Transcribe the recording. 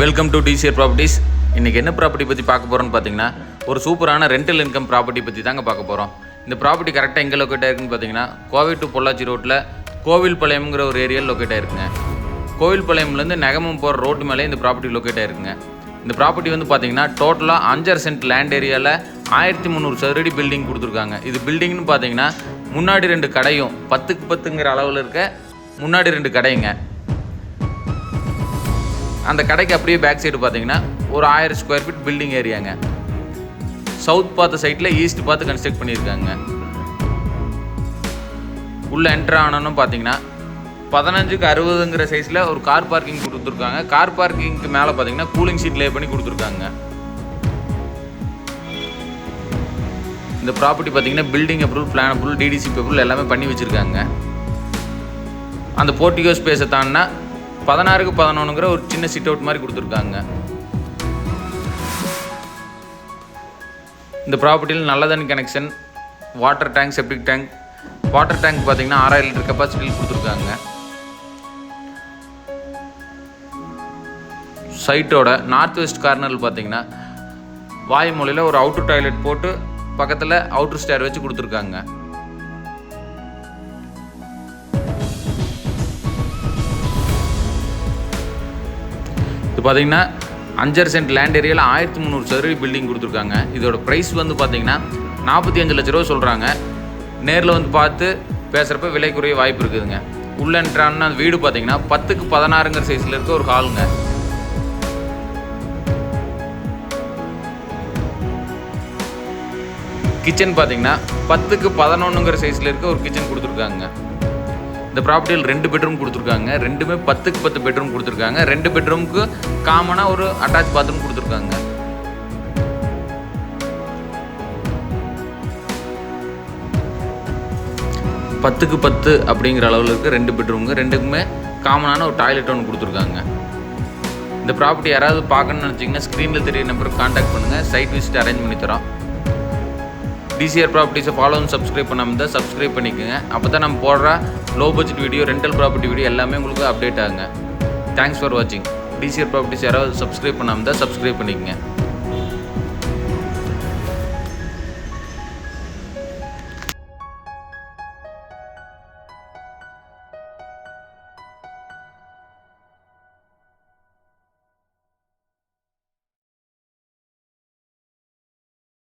Welcome to TCR properties இன்றைக்கி என்ன property பற்றி பார்க்க போகிறோன்னு பார்த்தீங்கன்னா ஒரு சூப்பரான ரெண்டல் இன்கம் ப்ராப்பர்ட்டி பற்றி தாங்க பார்க்க போகிறோம் இந்த ப்ராப்பர்ட்டி கரெக்டாக எங்கே லொக்கேட் ஆயிருக்குன்னு பார்த்தீங்கன்னா கோவை டு பொள்ளாச்சி ரோட்டில் கோவில்பாளையம்ங்கிற ஒரு ஏரியாவில் லொக்கேட் ஆயிருக்குங்க. கோவில்பாளையம்லேருந்து நெகமம் போகிற ரோட்டு மேலே இந்த ப்ராப்பர்ட்டி லொக்கேட் ஆயிருக்குங்க. இந்த ப்ராப்பர்ட்டி வந்து பார்த்தீங்கன்னா டோட்டலாக அஞ்சரை சென்ட் லேண்ட் ஏரியாவில் ஆயிரத்தி முந்நூறு சதுரடி பில்டிங் கொடுத்துருக்காங்க. இது பில்டிங்னு பார்த்தீங்கன்னா முன்னாடி ரெண்டு கடையும் பத்துக்கு பத்துங்கிற அளவில் இருக்க முன்னாடி ரெண்டு கடைங்க. அந்த கடைக்கு அப்படியே பேக் சைடு பார்த்தீங்கன்னா ஒரு ஆயிரம் ஸ்கொயர் ஃபீட் பில்டிங் ஏரியாங்க. சவுத் பார்த்த சைட்டில் ஈஸ்ட் பார்த்து கன்ஸ்ட்ரக்ட் பண்ணியிருக்காங்க. உள்ளே என்ட்ரு ஆனோன்னு பார்த்தீங்கன்னா பதினஞ்சுக்கு அறுபதுங்கிற சைஸில் ஒரு கார் பார்க்கிங் கொடுத்துருக்காங்க. கார் பார்க்கிங்க்கு மேலே பார்த்தீங்கன்னா கூலிங் சீட் லே பண்ணி கொடுத்துருக்காங்க. இந்த ப்ராப்பர்ட்டி பார்த்தீங்கன்னா building approval plan approval DTC approval எல்லாமே பண்ணி வச்சுருக்காங்க. அந்த போர்ட்டிகோ ஸ்பேஸை தாண்டினா பதினாறுக்கு பதினொன்றுங்கிற ஒரு சின்ன சிட் அவுட் மாதிரி கொடுத்துருக்காங்க. இந்த ப்ராப்பர்ட்டியில் நல்ல தண்ணி connection water tank septic tank water tank பார்த்தீங்கன்னா ஆறாயிரம் லிட்டர் கெப்பாசிட்டியில் கொடுத்துருக்காங்க. சைட்டோட நார்த் வெஸ்ட் கார்னரில் பார்த்தீங்கன்னா வாயுமொழியில் ஒரு அவுட்டர் டாய்லெட் போட்டு பக்கத்தில் அவுட்டர் ஸ்டேர் வச்சு கொடுத்துருக்காங்க. இது பார்த்தீங்கன்னா அஞ்சரை சென்ட் லேண்ட் ஏரியாவில் ஆயிரத்தி முந்நூறு சதுர பில்டிங் கொடுத்துருக்காங்க. இதோட ப்ரைஸ் வந்து பார்த்தீங்கன்னா நாற்பத்தி அஞ்சு லட்ச ரூபா சொல்கிறாங்க நேரில் வந்து பார்த்து பேசுகிறப்ப விலை குறைய வாய்ப்பு இருக்குதுங்க. உள்ளன்றான்னு அந்த வீடு பார்த்தீங்கன்னா பத்துக்கு பதினாறுங்கிற சைஸில் இருக்க ஒரு ஹாலுங்க கிச்சன் பார்த்தீங்கன்னா பத்துக்கு பதினொன்றுங்கிற சைஸில் இருக்க ஒரு கிச்சன் கொடுத்துருக்காங்க. இந்த ப்ராப்பர்ட்டியில் ரெண்டு பெட்ரூம் கொடுத்துருக்காங்க. ரெண்டுமே பத்துக்கு பத்து பெட்ரூம் கொடுத்துருக்காங்க. ரெண்டு பெட்ரூமுக்கு காமனாக ஒரு அட்டாச் பாத்ரூம் கொடுத்துருக்காங்க. பத்துக்கு பத்து அப்படிங்கிற அளவில் இருக்குது ரெண்டு பெட்ரூமுங்க ரெண்டுக்குமே காமனான ஒரு டாய்லெட் ஒன்று கொடுத்துருக்காங்க. இந்த ப்ராப்பர்ட்டி யாராவது பார்க்கணும்னு நினச்சிங்கன்னா ஸ்க்ரீனில் தெரிய நம்பருக்கு காண்டாக்ட் பண்ணுங்கள் சைட் விசிட் அரேஞ்ச் பண்ணி தரோம். டிசிஆர் ப்ராப்பர்ட்டிஸை ஃபாலோ அண்ட் சப்ஸ்கிரைப் பண்ணாமல் தான் சப்ஸ்கிரைப் பண்ணிக்கோங்க. அப்போ தான் நம்ம போடுற low budget video rental property video எல்லாமே உங்களுக்கு அப்டேட் ஆகுங்க. தேங்க்ஸ் ஃபார் வாட்சிங் டிசிஆர் ப்ராப்பர்ட்டிஸ் யாராவது சப்ஸ்கிரைப் பண்ணாமல் தான் சப்ஸ்கிரைப் பண்ணிக்கங்க.